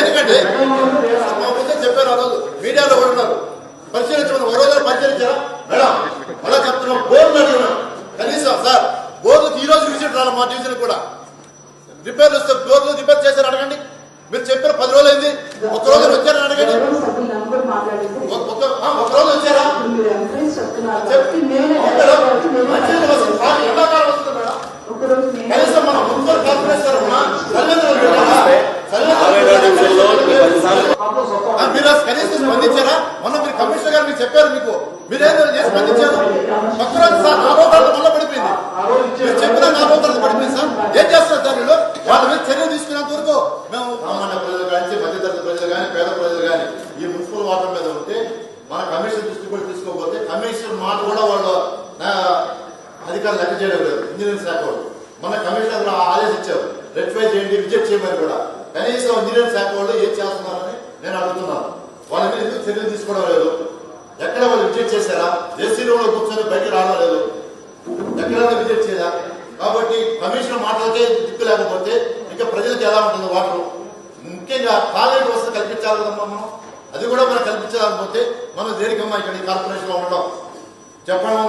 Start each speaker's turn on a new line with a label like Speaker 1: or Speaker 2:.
Speaker 1: ఎందుకంటే మా చెప్పారు ఆ రోజు. మీడియాలో కూడా ఉన్నారు. పరిశీలించమని ఓ రోజు పరిశీలించారా? మేడం మళ్ళా చెప్తున్నాం బోర్డు అడిగినాం కనీసం సార్ బోర్డుకి ఈ రోజు విజిట్ రాలి మా డివిజన్ కూడా. రిపేర్లు వస్తే బోర్డులు రిపేర్ చేశారు అడగండి. మీరు చెప్పిన పది రోజులు అయింది. ఒక రోజు వచ్చారని అడగండి? ఒక రోజు వచ్చారా
Speaker 2: మీరు ఎంకరేజ్ చెప్తున్నారు
Speaker 1: చెప్-
Speaker 2: కాబట్టి నేనే
Speaker 1: మేడం, మంచినీళ్ళు వస్తుంది. ఆ, ఎండాకాలం వస్తుంది మేడం
Speaker 2: ఒకరోజు నేనే
Speaker 1: కనీసం మన మున్సిపల్ కార్పొరేషన్ ఉన్నా సరిహద్దులు పెట్టారా? సరిహద్దులు ఆ, మీరు అసలు కనీసం స్పందించారా మొన్న మీరు కమిషనర్ గారు మీకు చెప్పారు మీకు. మీరేదో స్పందించారు ఒక్కరోజు సార్ నా రోగాలు మళ్ళీ పడిపోయింది. మీరు చెప్పిన నా రోగాలు పడిపోయింది సార్. ఏం చేస్తారు సార్ వీళ్ళు? వాళ్ళ మీద చర్య తీసుకునేంత వరకు మేము సామాన్య ప్రజలు కానీ మధ్యతరగతి ప్రజలు కానీ పేద ప్రజలు కానీ ఈ మున్సిపల్ వాటర్ మీద ఉంటే మన కమిషన్ దృష్టి కూడా తీసుకోకపోతే కమిషన్ మాట కూడా వాళ్ళు అధికారులు లెక్క చేయడం లేదు. ఇంజనీరింగ్ శాఖ వాళ్ళు. మన కమిషనర్ కూడా ఆదేశించారు రెక్టిఫై చేయండి రిజెక్ట్ చేయమని కూడా. కనీసం ఇంజనీరింగ్ శాఖ వాళ్ళు ఏం చేస్తున్నారని నేను అడుగుతున్నాను. వాళ్ళ మీద ఎందుకు చర్యలు తీసుకోవడం లేదు? ఎక్కడ వాళ్ళు రిజెక్ట్ చేశారా? రూమ్లో కూర్చొని బయటకు రావడం లేదు ఎక్కడైనా విజిట్ చేయదా కాబట్టి కమిషన్ మాటలకే దిక్కు లేకపోతే ఇంకా ప్రజలకు ఎలా ఉంటుంది వాటర్? ముఖ్యంగా కాలేజీ వ్యవస్థ కల్పించాలి కదమ్మా మనం. అది కూడా మనం కల్పించలేకపోతే మనం దేనికమ్మా ఇక్కడ కార్పొరేషన్లో ఉండడం? చెప్పడం